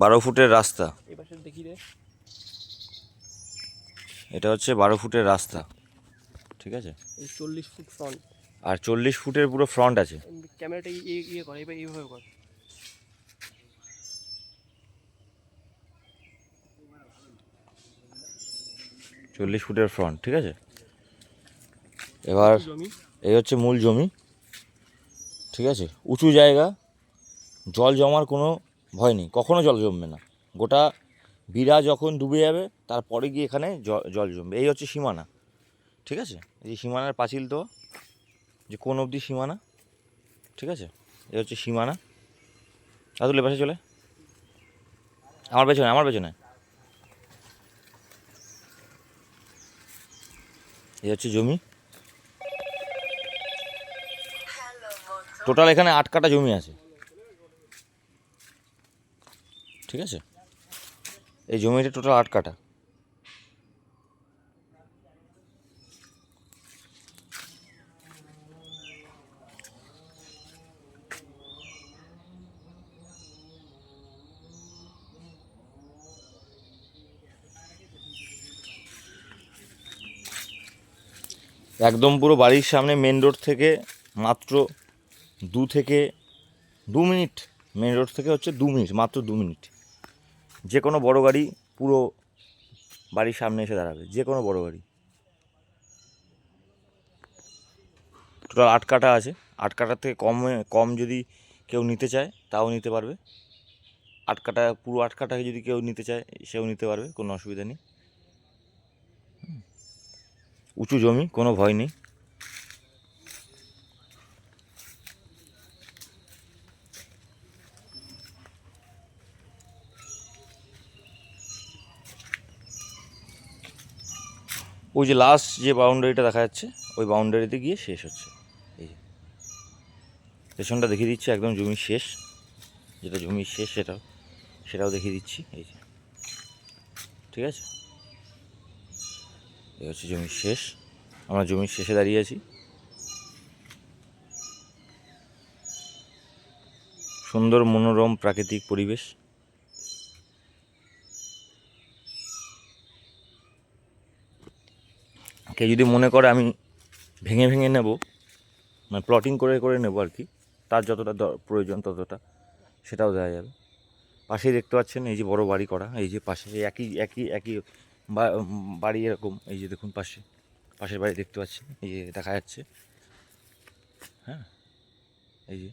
বারো ফুটের রাস্তা। এটা হচ্ছে বারো ফুটের রাস্তা। ঠিক আছে? চল্লিশ ফুট ফ্রন্ট আর চল্লিশ ফুটের পুরো ফ্রন্ট আছে। ক্যামেরাটা ইয়ে করে এইভাবে কর। চল্লিশ ফুটের ফ্রন্ট ঠিক আছে? এবার এই হচ্ছে মূল জমি। ঠিক আছে? উঁচু জায়গা। জল জমার কোনো ভয় নেই কখনও জল জমবে না। গোটা বিরা যখন ডুবে যাবে তারপরে গিয়ে এখানে জল জমবে। এই হচ্ছে সীমানা ঠিক আছে? এই সীমানার পাঁচিল তো যে কোন অবধি সীমানা ঠিক আছে? এই হচ্ছে সীমানা। আদুল পাশে চলে। আমার পেছনে আমার পেছনে। এই হচ্ছে জমি। টোটাল এখানে আট কাটা জমি আছে। ঠিক আছে? এই জমিটা টোটাল আট কাটা একদম পুরো বাড়ির সামনে মেন রোড থেকে মাত্র দু থেকে দু মিনিট। মেন রোড থেকে হচ্ছে দু মিনিট, মাত্র দু মিনিট। যে কোনো বড় গাড়ি পুরো বাড়ির সামনে এসে দাঁড়াবে, যে কোনো বড় গাড়ি। টোটাল আট কাটা আছে, আট কাটার থেকে কমে, কম যদি কেউ নিতে চায়, তাও নিতে পারবে। আট কাটা পুরো আট কাটাকে যদি কেউ নিতে চায়, সেও নিতে পারবে, কোনো অসুবিধা নেই। উঁচু জমি, কোনো ভয় নেই। ওই যে লাস্ট যে বাউন্ডারিটা দেখা যাচ্ছে, ওই বাউন্ডারিতে গিয়ে শেষ হচ্ছে। এই যে। পেছনটা দেখিয়ে দিচ্ছি, একদম জমির শেষ। যেটা জমির শেষ, সেটাও সেটাও দেখিয়ে দিচ্ছি, এই যে। ঠিক আছে? এই হচ্ছে জমির শেষ। আমরা জমির শেষে দাঁড়িয়ে আছি। সুন্দর, মনোরম, প্রাকৃতিক পরিবেশ। কেউ যদি মনে করে আমি ভেঙে ভেঙে নেব মানে প্লটিং করে করে নেব আর কি, তার যতটা প্রয়োজন ততটা, সেটাও দেওয়া যাবে। পাশেই দেখতে পাচ্ছেন এই যে বড় বাড়ি করা, এই যে পাশে একই একই একই বাড়ি এরকম, এই যে দেখুন পাশে, পাশের বাড়ি দেখতে পাচ্ছেন, এই যে দেখা যাচ্ছে হ্যাঁ এই যে